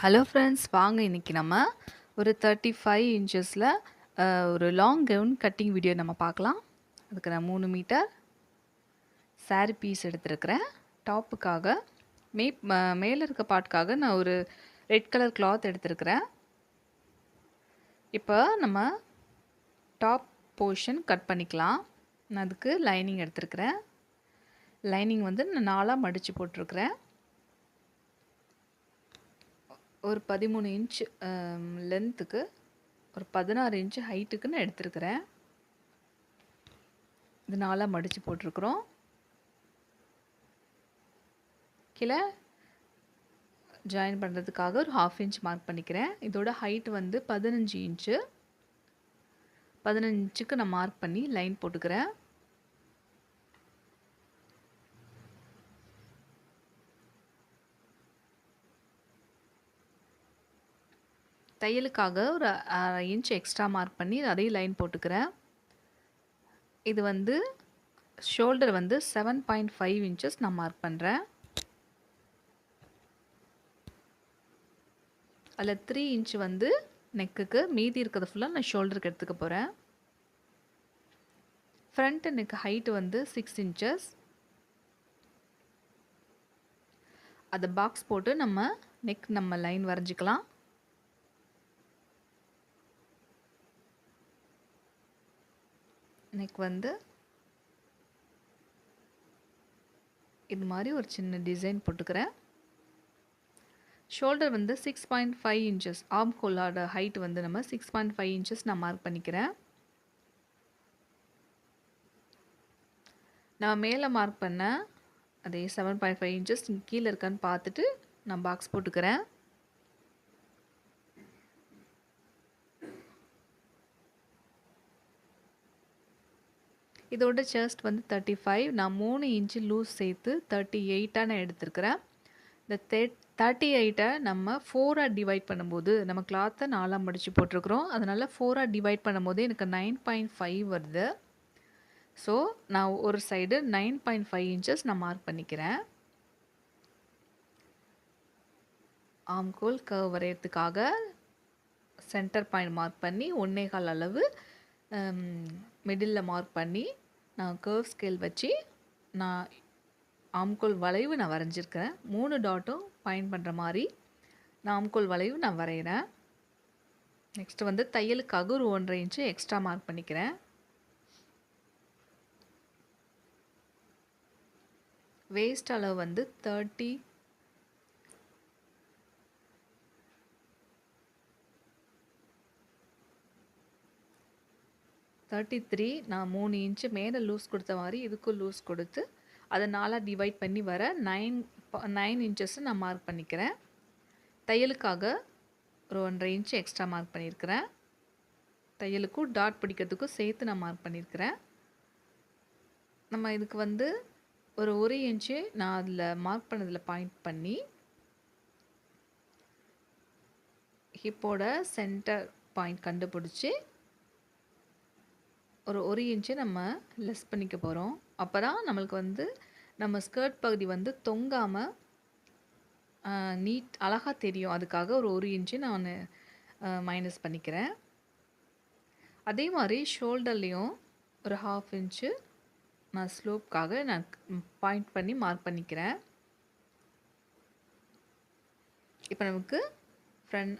Hello friends வாங்க இன்னைக்கு நம்ம ஒரு தேர்ட்டி ஃபைவ் இன்ச்சஸில் ஒரு லாங் கவுன் கட்டிங் வீடியோ நம்ம பார்க்கலாம். அதுக்கு நான் மூணு மீட்டர் சாரி பீஸ் எடுத்துருக்கிறேன். டாப்புக்காக மே மேலே இருக்க பாட்டுக்காக நான் ஒரு ரெட் கலர் கிளாத் எடுத்துருக்கிறேன். இப்போ நம்ம டாப் போர்ஷன் கட் பண்ணிக்கலாம். நான் அதுக்கு லைனிங் எடுத்துருக்கிறேன். லைனிங் வந்து நான் நாலாக மடித்து போட்டிருக்கிறேன். ஒரு பதிமூணு இன்ச் லென்த்துக்கு um, ஒரு பதினாறு இன்ச்சு ஹைட்டுக்கு நான் எடுத்துருக்கிறேன். இது நாலாக மடித்து போட்டிருக்குறோம். கீழே ஜாயின் பண்ணுறதுக்காக ஒரு ஹாஃப் இன்ச் மார்க் பண்ணிக்கிறேன். இதோட ஹைட் வந்து பதினஞ்சு இன்ச்சு பதினஞ்சுக்கு நான் மார்க் பண்ணி லைன் போட்டுக்கிறேன். தையலுக்காக ஒரு அரை இன்ச் எக்ஸ்ட்ரா மார்க் பண்ணி அதையும் லைன் போட்டுக்கிறேன். இது வந்து ஷோல்டர் வந்து செவன் பாயிண்ட் ஃபைவ் இன்ச்சஸ் நான் மார்க் பண்ணுறேன் அதில் த்ரீ இன்ச் வந்து நெக்குக்கு மீதி இருக்கிறது ஃபுல்லாக நான் ஷோல்டருக்கு எடுத்துக்க போகிறேன் ஃப்ரண்ட் நெக் ஹைட்டு வந்து சிக்ஸ் இன்ச்சஸ் அதை பாக்ஸ் போட்டு நம்ம நெக் நம்ம லைன் வரைஞ்சிக்கலாம். நெக் வந்து இது மாதிரி ஒரு சின்ன டிசைன் போட்டுக்கிறேன். ஷோல்டர் வந்து சிக்ஸ் பாயிண்ட் ஃபைவ் இன்ச்சஸ் ஆம் ஹோலோட ஹைட் வந்து நம்ம சிக்ஸ் பாயிண்ட் ஃபைவ் இன்ச்சஸ் நான் மார்க் பண்ணிக்கிறேன். நான் மேலே மார்க் பண்ண அதே செவன் பாயிண்ட் ஃபைவ் இன்ச்சஸ் கீழே இருக்கான்னு பார்த்துட்டு நான் பாக்ஸ் போட்டுக்கிறேன். இதோட செஸ்ட் வந்து தேர்ட்டி ஃபைவ் நான் மூணு இன்ச்சு லூஸ் சேர்த்து தேர்ட்டி எயிட்டாக நான் எடுத்துருக்கிறேன். இந்த தே தேர்ட்டி எயிட்டை நம்ம ஃபோராக டிவைட் பண்ணும்போது நம்ம கிளாத்தை நாலாக மடித்து போட்டிருக்கிறோம். அதனால் ஃபோராக டிவைட் பண்ணும்போது எனக்கு நைன் பாயிண்ட் ஃபைவ் வருது. ஸோ நான் ஒரு side nine point five inches நான் மார்க் பண்ணிக்கிறேன். ஆம்கோல் கர்வ் வரையிறதுக்காக சென்டர் பாயிண்ட் மார்க் பண்ணி ஒன்றே கால் அளவு மிடில் மார்க் பண்ணி நான் கர்வ் ஸ்கேல் வச்சு நான் ஆம்கோல் வளைவு நான் வரைஞ்சிருக்கிறேன். மூணு டாட்டும் பயன் பண்ணுற மாதிரி நான் ஆம்கோல் வளைவு நான் வரைகிறேன் நெக்ஸ்ட் வந்து தையலுக்கு அகுர் ஒன்றரை இன்ச்சு எக்ஸ்ட்ரா மார்க் பண்ணிக்கிறேன். வேஸ்ட் அளவு வந்து தேர்ட்டி தேர்ட்டி த்ரீ நான் மூணு இன்ச்சு மேலே லூஸ் கொடுத்த மாதிரி இதுக்கும் லூஸ் கொடுத்து அதை நாலாக டிவைட் பண்ணி வர நைன் நைன் இன்ச்சஸ் நான் மார்க் பண்ணிக்கிறேன். தையலுக்காக ஒரு ஒன்றரை இன்ச்சு எக்ஸ்ட்ரா மார்க் பண்ணியிருக்கிறேன். தையலுக்கும் டாட் பிடிக்கிறதுக்கும் சேர்த்து நான் மார்க் பண்ணியிருக்கிறேன். நம்ம இதுக்கு வந்து ஒரு ஒரு இன்ச்சு நான் அதில் மார்க் பண்ணதில் பாயிண்ட் பண்ணி ஹிப்போட சென்டர் பாயிண்ட் கண்டுபிடிச்சி ஒரு ஒரு இன்ச்சு நம்ம லெஸ் பண்ணிக்க போகிறோம் அப்போ தான் நம்மளுக்கு வந்து நம்ம ஸ்கர்ட் பகுதி வந்து தொங்காமல் நீட் அழகாக தெரியும். அதுக்காக ஒரு ஒரு இன்ச்சு நான் மைனஸ் பண்ணிக்கிறேன். அதே மாதிரி ஷோல்டர்லேயும் ஒரு ஹாஃப் இன்ச்சு நான் ஸ்லோப்காக நான் பாயிண்ட் பண்ணி மார்க் பண்ணிக்கிறேன். இப்போ நமக்கு ஃப்ரண்ட்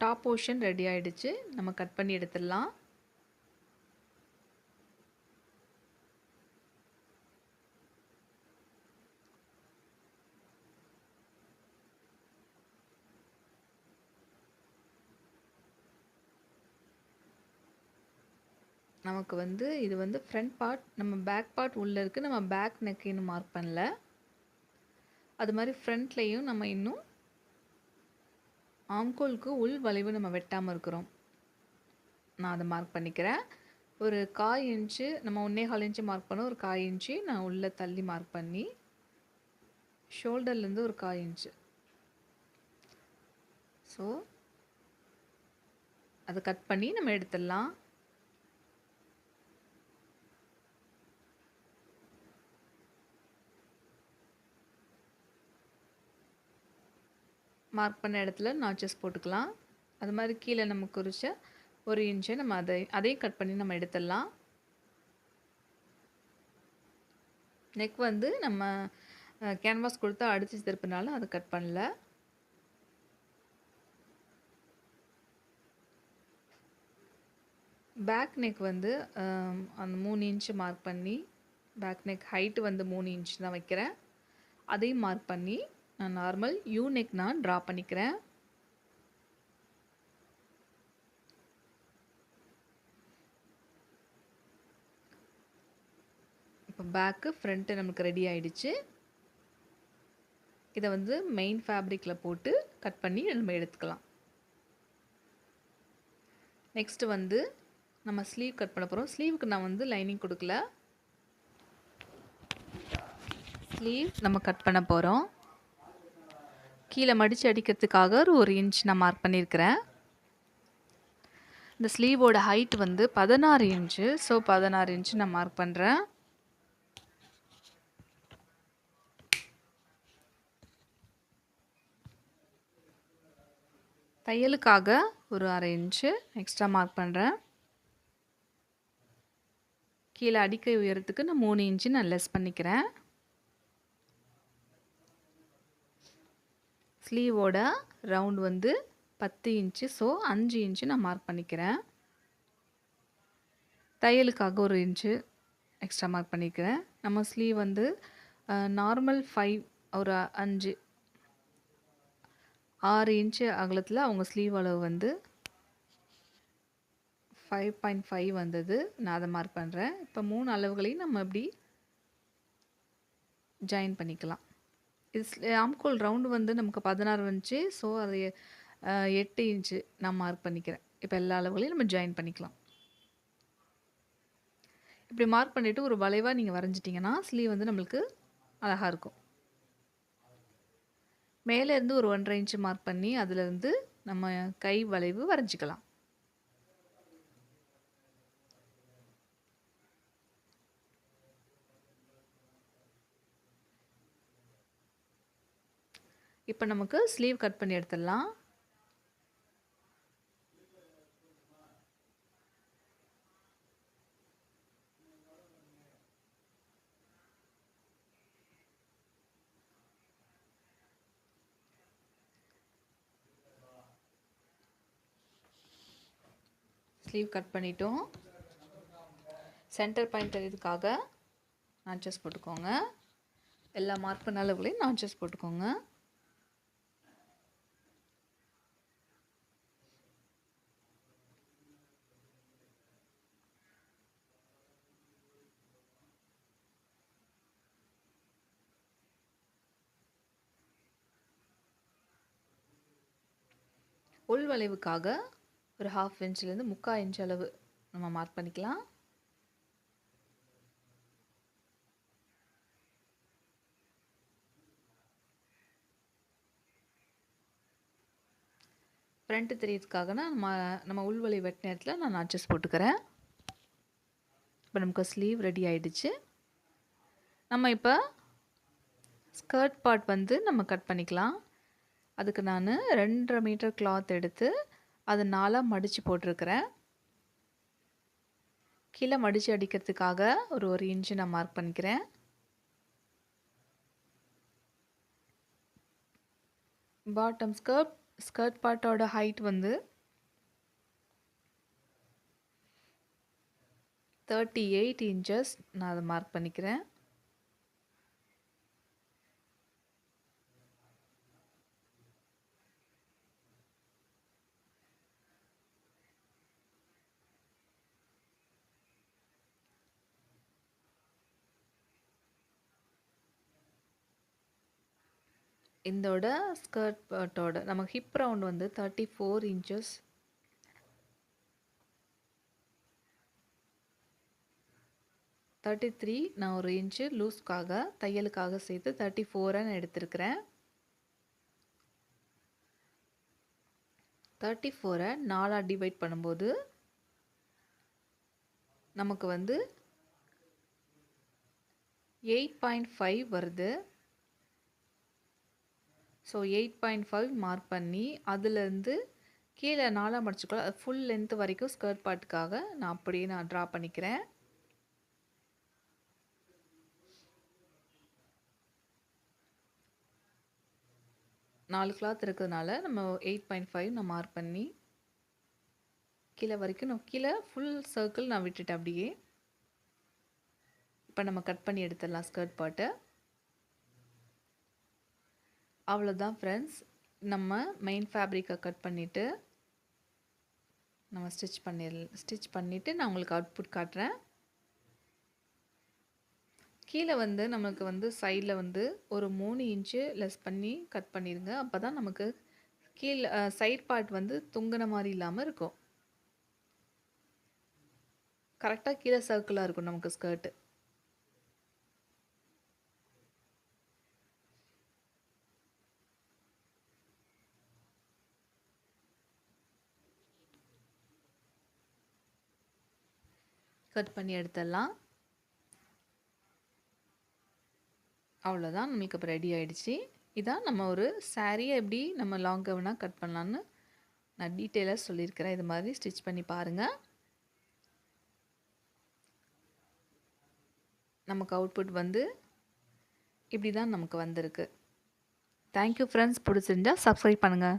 டாப் போர்ஷன் ரெடி ஆகிடுச்சு நம்ம கட் பண்ணி எடுத்துடலாம். நமக்கு வந்து இது வந்து ஃப்ரண்ட் பார்ட் நம்ம பேக் பார்ட் உள்ளே இருக்குது நம்ம பேக் நெக் இன்னும் மார்க் பண்ணல. அது மாதிரி ஃப்ரண்ட்லேயும் நம்ம இன்னும் ஆம்கோலுக்கு உள் வளைவு நம்ம வெட்டாமல் இருக்கிறோம். நான் அதை மார்க் பண்ணிக்கிறேன். ஒரு காய் இன்ச்சு நம்ம ஒன்றே கால் இன்ச்சு மார்க் பண்ணோம். ஒரு காய் இன்ச்சு நான் உள்ளே தள்ளி மார்க் பண்ணி ஷோல்டர்லேருந்து ஒரு காய் இன்ச்சு ஸோ அதை கட் பண்ணி நம்ம எடுத்துடலாம். மார்க் பண்ண இடத்துல நாச்சஸ் போட்டுக்கலாம். அது மாதிரி கீழே நம்ம குறித்த ஒரு இன்ச்சை நம்ம அதை அதையும் கட் பண்ணி நம்ம எடுத்துடலாம். நெக் வந்து நம்ம கேன்வாஸ் கொடுத்தா அடித்து திருப்பினாலும் அதை கட் பண்ணல. பேக் நெக் வந்து அந்த மூணு இன்ச்சு மார்க் பண்ணி பேக் நெக் ஹைட்டு வந்து மூணு இன்ச் தான் வைக்கிறேன். அதையும் மார்க் பண்ணி நான் நார்மல் யூ நெக் நான் ட்ரா பண்ணிக்கிறேன். இப்போ பேக்கு ஃப்ரண்ட்டு நமக்கு ரெடி ஆயிடுச்சு. இதை வந்து மெயின் ஃபேப்ரிக்கில் போட்டு கட் பண்ணி நம்ம எடுத்துக்கலாம். நெக்ஸ்ட்டு வந்து நம்ம ஸ்லீவ் கட் பண்ண போகிறோம் ஸ்லீவுக்கு நான் வந்து லைனிங் கொடுக்கல. ஸ்லீவ் நம்ம கட் பண்ண போகிறோம் கீழே மடித்து அடிக்கிறதுக்காக ஒரு ஒரு இன்ச் நான் மார்க் பண்ணியிருக்கிறேன். இந்த ஸ்லீவோட ஹைட் வந்து பதினாறு இன்ச்சு ஸோ பதினாறு இன்ச்சு நான் மார்க் பண்ணுறேன் தையலுக்காக ஒரு அரை இன்ச்சு எக்ஸ்ட்ரா மார்க் பண்ணுறேன் கீழே அடிக்க உயரத்துக்கு நான் மூணு இன்ச்சு நான் லெஸ் பண்ணிக்கிறேன். ஸ்லீவோட ரவுண்ட் வந்து பத்து இன்ச்சு ஸோ அஞ்சு இன்ச்சு நான் மார்க் பண்ணிக்கிறேன். தையலுக்காக ஒரு இன்ச்சு எக்ஸ்ட்ரா மார்க் பண்ணிக்கிறேன். நம்ம ஸ்லீவ் வந்து நார்மல் ஃபைவ் ஒரு அஞ்சு ஆறு இன்ச்சு அகலத்தில் அவங்க ஸ்லீவ் அளவு வந்து ஃபைவ் பாயிண்ட் ஃபைவ் வந்தது. நான் அதை மார்க் பண்ணுறேன் இப்போ மூணு அளவுகளையும் நம்ம இப்படி ஜாயின் பண்ணிக்கலாம். இஸ் ஆம்கோல் ரவுண்டு வந்து நமக்கு பதினாறு வந்துச்சு. ஸோ அது எட்டு இன்ச்சு நான் மார்க் பண்ணிக்கிறேன். இப்போ எல்லா அளவுகளையும் நம்ம ஜாயின் பண்ணிக்கலாம். இப்படி மார்க் பண்ணிவிட்டு ஒரு வளைவாக நீங்கள் வரைஞ்சிட்டிங்கன்னா ஸ்லீவ் வந்து நம்மளுக்கு அழகாக இருக்கும். மேலேருந்து ஒரு ஒன்றரை இன்ச்சு மார்க் பண்ணி அதிலேருந்து நம்ம கை வளைவு வரைஞ்சிக்கலாம். இப்போ நமக்கு ஸ்லீவ் கட் பண்ணி எடுத்துடலாம். ஸ்லீவ் கட் பண்ணிட்டோம். சென்டர் பாயிண்ட் தெரியறதுக்காக நாச்சஸ் போட்டுக்கோங்க. எல்லா மார்க் பண்ண நாச்சஸ் போட்டுக்கோங்க. உள் வளைவுக்காக ஒரு ஹாஃப் இன்ச்லேருந்து முக்கால் இன்ச் அளவு நம்ம மார்க் பண்ணிக்கலாம். ஃப்ரண்ட்டு தெரியறதுக்காக நம்ம நம்ம உள்வலை வெட்ட நேரத்தில் நான் நாச்சஸ் போட்டுக்கிறேன். இப்போ நமக்கு ஸ்லீவ் ரெடி ஆகிடுச்சு நம்ம இப்போ ஸ்கர்ட் பார்ட் வந்து நம்ம கட் பண்ணிக்கலாம். அதுக்கு நான் ரெண்டரை மீட்டர் கிளாத் எடுத்து அதை நாலாக மடித்து போட்டிருக்கிறேன். கீழே மடித்து அடிக்கிறதுக்காக ஒரு ஒரு இன்ச்சு நான் மார்க் பண்ணிக்கிறேன். பாட்டம் ஸ்கர்ட் ஸ்கர்ட் பார்ட்டோட ஹைட் வந்து தேர்ட்டி எயிட் இன்ச்சஸ் நான் அதை மார்க் பண்ணிக்கிறேன். இதோட ஸ்கர்ட் பார்ட்டோட நம்ம ஹிப் ரவுண்ட் வந்து thirty four inches thirty three நான் ஒரு இன்ச்சு லூஸ்க்காக தையலுக்காக சேர்த்து தேர்ட்டி ஃபோரை எடுத்திருக்கிறேன். தேர்ட்டி ஃபோரை நாலாக டிவைட் பண்ணும்போது நமக்கு வந்து எயிட் பாயிண்ட் ஃபைவ் வருது. So eight point five mark பண்ணி அதுலேருந்து கீழே நாலாம் மடிச்சுக்கோல அது ஃபுல் லென்த் வரைக்கும் ஸ்கர்ட் பாட்டுக்காக நான் அப்படியே நான் ட்ரா பண்ணிக்கிறேன். நாலு கிளாத் இருக்கிறதுனால நம்ம எயிட் பாயிண்ட் ஃபைவ் நான் மார்க் பண்ணி கீழே வரைக்கும் நான் கீழே ஃபுல் சர்க்கிள் நான் விட்டுட்டேன் அப்படியே. இப்போ நம்ம கட் பண்ணி எடுத்துடலாம் ஸ்கர்ட் பாட்டை அவ்வளோதான் ஃப்ரெண்ட்ஸ் நம்ம மெயின் ஃபேப்ரிக்கை கட் பண்ணிவிட்டு நம்ம ஸ்டிச் பண்ணிடல ஸ்டிச் பண்ணிவிட்டு நான் உங்களுக்கு அவுட்புட் காட்டுறேன். கீழே வந்து நமக்கு வந்து சைடில் வந்து ஒரு மூணு இன்ச்சு லெஸ் பண்ணி கட் பண்ணிடுங்க அப்போ தான் நமக்கு கீழே சைட் பார்ட் வந்து தொங்கின மாதிரி இல்லாமல் இருக்கும். கரெக்டாக கீழே சர்க்கிளாக இருக்கும் நமக்கு ஸ்கர்ட்டு கட் பண்ணி எடுத்துடலாம். அவ்வளோதான் நம்மளுக்கு இப்போ ரெடி ஆகிடுச்சி இதான் நம்ம ஒரு சாரியை எப்படி நம்ம லாங் கவனாக கட் பண்ணலான்னு நான் டீட்டெயிலாக சொல்லியிருக்கிறேன். இது மாதிரி ஸ்டிச் பண்ணி பாருங்கள் நமக்கு அவுட்புட் வந்து இப்படி தான் நமக்கு வந்திருக்கு. தேங்க்யூ ஃப்ரெண்ட்ஸ் பிடிச்சிருந்தா சப்ஸ்கிரைப் பண்ணுங்கள்